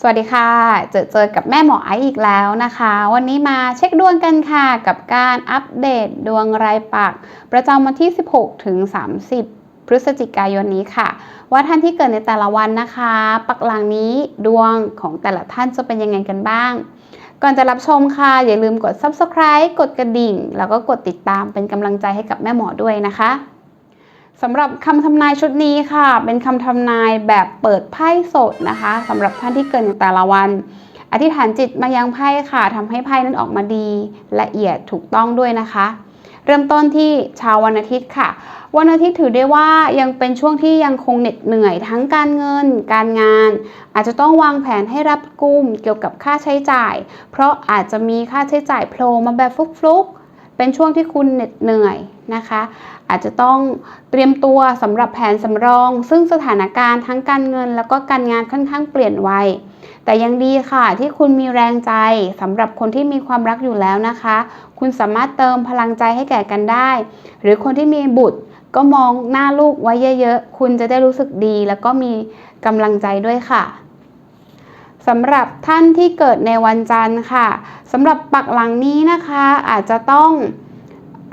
สวัสดีค่ะ เจอเจอกับแม่หมอไอซ์อีกแล้วนะคะ วันนี้มาเช็คดวงกันค่ะ กับการอัปเดตดวงรายปัก ประจำวันที่ 16 ถึง 30 พฤศจิกายนนี้ค่ะ ว่าท่านที่เกิดในแต่ละวันนะคะ ปักหลังนี้ดวงของแต่ละท่านจะเป็นยังไงกันบ้าง ก่อนจะรับชมค่ะ อย่าลืมกด subscribe กดกระดิ่ง แล้วก็กดติดตามเป็นกำลังใจให้กับแม่หมอด้วยนะคะ สำหรับคำทำนายชุดนี้ค่ะ เป็นคำทำนายแบบเปิดไพ่สดนะคะสำหรับท่านที่เกิดในแต่ละวัน อธิษฐานจิตมายังไพ่ค่ะทำให้ไพ่นั้นออกมาดีละเอียดถูกต้องด้วยนะคะ เริ่มต้นที่ชาววันอาทิตย์ค่ะ วันอาทิตย์ถือได้ว่ายังเป็นช่วงที่ยังคงเหน็ดเหนื่อยทั้งการเงิน การงาน อาจจะต้องวางแผนให้รับกุมเกี่ยวกับค่าใช้จ่าย เพราะอาจจะมีค่าใช้จ่ายโผล่มาแบบฟลุกๆเป็นช่วงที่คุณเหน็ดเหนื่อย นะคะ อาจจะต้องเตรียมตัวสำหรับแผนสำรอง ซึ่งสถานการณ์ทั้งการเงิน แล้วก็การงานค่อนข้างเปลี่ยนไวแต่ยังดีค่ะที่คุณมีแรงใจสำหรับคนที่มีความรักอยู่แล้วนะคะ คุณสามารถเติมพลังใจให้แก่กันได้ หรือคนที่มีบุตรก็มองหน้าลูกไว้เยอะๆ คุณจะได้รู้สึกดี แล้วก็มีกำลังใจด้วยค่ะสำหรับท่านที่เกิดในวันจันทร์ค่ะสำหรับปักหลังนี้นะคะอาจจะต้อง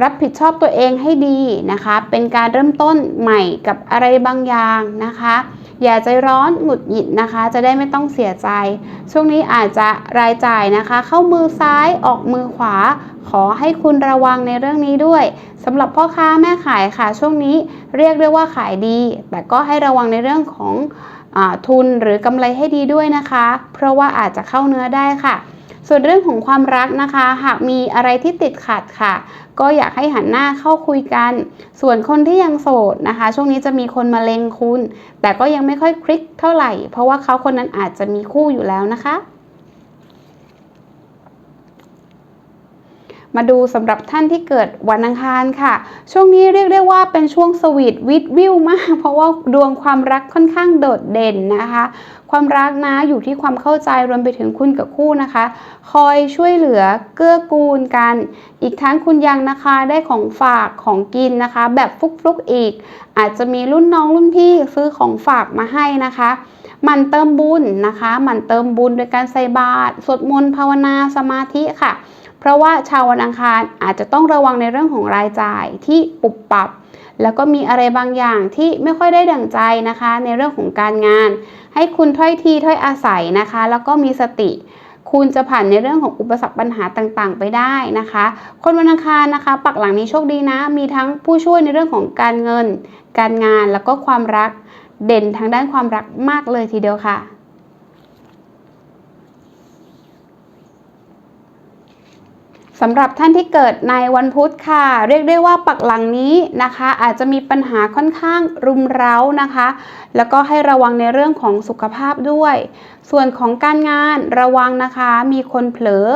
รับผิดชอบตัวเองให้ดีนะคะ เป็นการเริ่มต้นใหม่กับอะไรบางอย่างนะคะ อย่าใจร้อนหงุดหงิดนะคะ จะได้ไม่ต้องเสียใจ ช่วงนี้อาจจะรายจ่ายนะคะ เข้ามือซ้ายออกมือขวา ขอให้คุณระวังในเรื่องนี้ด้วยสำหรับพ่อค้าแม่ขายค่ะ ช่วงนี้เรียกได้ว่าขายดี แต่ก็ให้ระวังในเรื่องของอทุนหรือกำไรให้ดีด้วยนะคะ เพราะว่าอาจจะเข้าเนื้อได้ค่ะ ส่วนเรื่องของความรักนะคะ หากมีอะไรที่ติดขัดค่ะ ก็อยากให้หันหน้าเข้าคุยกัน ส่วนคนที่ยังโสดนะคะ ช่วงนี้จะมีคนมาเลงคุณ แต่ก็ยังไม่ค่อยคลิกเท่าไหร่ เพราะว่าเขาคนนั้นอาจจะมีคู่อยู่แล้วนะคะ มาดูสำหรับท่านที่เกิดวันอังคารค่ะ ช่วงนี้เรียกได้ว่าเป็นช่วงสวีทวิดวิวมาก เพราะว่าดวงความรักค่อนข้างโดดเด่นนะคะ ความรักนะอยู่ที่ความเข้าใจรวมไปถึงคุณกับคู่นะคะ คอยช่วยเหลือเกื้อกูลกัน อีกทั้งคุณยังนะคะได้ของฝากของกินนะคะ แบบฟุกๆอีก อาจจะมีรุ่นน้องรุ่นพี่ซื้อของฝากมาให้นะคะมันเติมบุญนะคะ มันเติมบุญโดยการใส่บาตรสวดมนต์ภาวนาสมาธิค่ะ ราะว่าชาววันอังคารอาจจะต้องระวังในเรื่องของรายจ่ายที่ปุบปับ แล้วก็มีอะไรบางอย่างที่ไม่ค่อยได้ดั่งใจนะคะ ในเรื่องของการงาน ให้คุณถ้อยทีถ้อยอาศัยนะคะ แล้วก็มีสติ คุณจะผ่านในเรื่องของอุปสรรคปัญหาต่างๆ ไปได้นะคะ คนวันอังคารนะคะ ปักหลังนี้โชคดีนะ มีทั้งผู้ช่วยในเรื่องของการเงิน การงานแล้วก็ความรักเด่นทางด้านความรักมากเลยทีเดียวค่ะ สำหรับท่านที่เกิดในวันพุธค่ะ เรียกได้ว่าปักหลังนี้นะคะ อาจจะมีปัญหาค่อนข้างรุมเร้านะคะ แล้วก็ให้ระวังในเรื่องของสุขภาพด้วย ส่วนของการงานระวังนะคะ มีคนเผลอ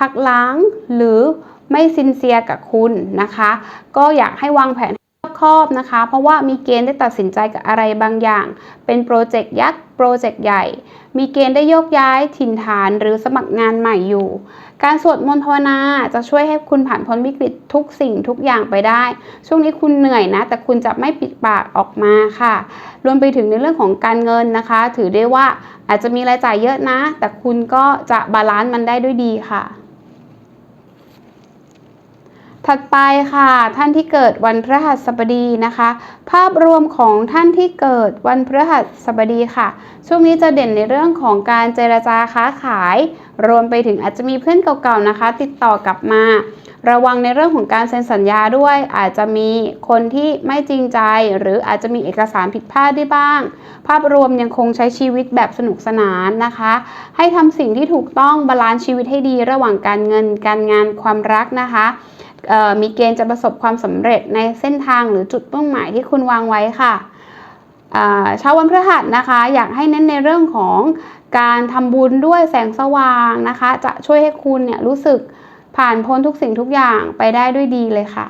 หักหลังหรือไม่ซินเซียกับคุณนะคะ ก็อยากให้วางแผน ครอบนะคะ เพราะว่ามีเกณฑ์ได้ตัดสินใจกับอะไรบางอย่าง เป็นโปรเจกต์ยักษ์ โปรเจกต์ใหญ่ มีเกณฑ์ได้โยกย้ายถิ่นฐานหรือสมัครงานใหม่อยู่ การสวดมนต์ภาวนาจะช่วยให้คุณผ่านพ้นวิกฤตทุกสิ่งทุกอย่างไปได้ ช่วงนี้คุณเหนื่อยนะ แต่คุณจะไม่ปิดปากออกมาค่ะ รวมไปถึงในเรื่องของการเงินนะคะ ถือได้ว่าอาจจะมีรายจ่ายเยอะนะ แต่คุณก็จะบาลานซ์มันได้ด้วยดีค่ะ ถัดไปค่ะ ท่านที่เกิดวันพฤหัสบดีนะคะ ภาพรวมของท่านที่เกิดวันพฤหัสบดีค่ะ ช่วงนี้จะเด่นในเรื่องของการเจรจาค้าขาย รวมไปถึงอาจจะมีเพื่อนเก่าๆนะคะ ติดต่อกลับมา ระวังในเรื่องของการเซ็นสัญญาด้วย อาจจะมีคนที่ไม่จริงใจ หรืออาจจะมีเอกสารผิดพลาดได้บ้าง ภาพรวมยังคงใช้ชีวิตแบบสนุกสนานนะคะ ให้ทำสิ่งที่ถูกต้องบาลานซ์ชีวิตให้ดี ระหว่างการเงินการงานความรักนะคะ มีเกณฑ์จะประสบความสำเร็จในเส้นทางหรือจุดเป้าหมายที่คุณวางไว้ค่ะชาววันพฤหัสนะคะ อยากให้เน้นในเรื่องของการทำบุญด้วยแสงสว่างนะคะ จะช่วยให้คุณเนี่ยรู้สึกผ่านพ้นทุกสิ่งทุกอย่างไปได้ด้วยดีเลยค่ะ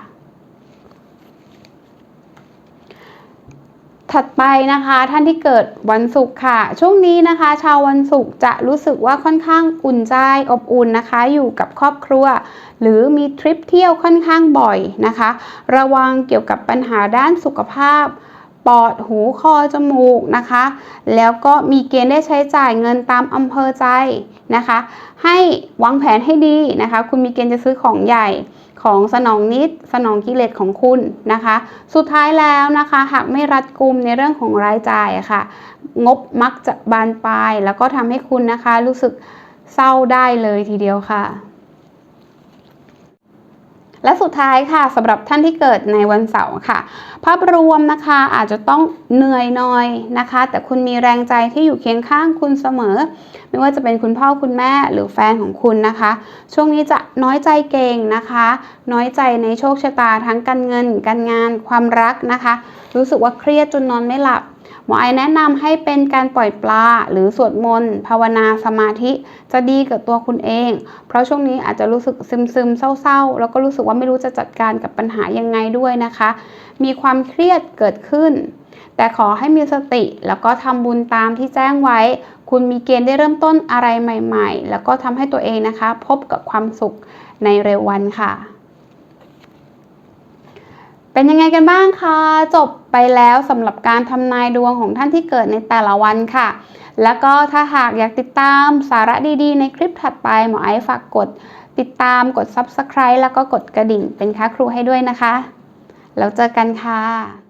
ถัดไปนะคะท่านที่เกิดวันศุกร์ค่ะ ช่วงนี้นะคะ ชาววันศุกร์จะรู้สึกว่าค่อนข้างอุ่นใจอบอุ่นนะคะ อยู่กับครอบครัว หรือมีทริปเที่ยวค่อนข้างบ่อยนะคะ ระวังเกี่ยวกับปัญหาด้านสุขภาพปอดหูคอจมูกนะคะ แล้วก็มีเกณฑ์ได้ใช้จ่ายเงินตามอำเภอใจ นะคะ ให้วางแผนให้ดีนะคะ คุณมีเกณฑ์จะซื้อของใหญ่ของสนองนิดสนองกิเลสของคุณนะคะ สุดท้ายแล้วนะคะ หากไม่รัดกุมในเรื่องของรายจ่ายะค่ะ งบมักจะบานปลาย แล้วก็ทำให้คุณนะคะรู้สึกเศร้าได้เลยทีเดียวค่ะ และสุดท้ายค่ะสำหรับท่านที่เกิดในวันเสาร์ค่ะ ภาพรวมนะคะอาจจะต้องเหนื่อยหน่อยนะคะ แต่คุณมีแรงใจที่อยู่เคียงข้างคุณเสมอ ไม่ว่าจะเป็นคุณพ่อคุณแม่หรือแฟนของคุณนะคะ ช่วงนี้จะน้อยใจเก่งนะคะ น้อยใจในโชคชะตาทั้งการเงินการงานความรักนะคะ รู้สึกว่าเครียดจนนอนไม่หลับ หมอไอแนะนำให้เป็นการปล่อยปลา หรือสวดมนต์ภาวนาสมาธิจะดีกับตัวคุณเอง เพราะช่วงนี้อาจจะรู้สึกซึมซึมเศร้าๆ แล้วก็รู้สึกว่าไม่รู้จะจัดการกับปัญหายังไงด้วยนะคะ มีความเครียดเกิดขึ้น แต่ขอให้มีสติแล้วก็ทำบุญตามที่แจ้งไว้ คุณมีเกณฑ์ได้เริ่มต้นอะไรใหม่ ๆ แล้วก็ทำให้ตัวเองนะคะ พบกับความสุขในเร็ววันค่ะ เป็นยังไงกันบ้างคะจบไปแล้วสำหรับการทำนายดวงของท่านที่เกิดในแต่ละวันค่ะ แล้วก็ถ้าหากอยากติดตามสาระดีๆ ในคลิปถัดไปหมอไอซ์ฝากกด ติดตามกด Subscribe แล้วก็กดกระดิ่งเป็นค่าครูให้ด้วยนะคะ แล้วเจอกันค่ะ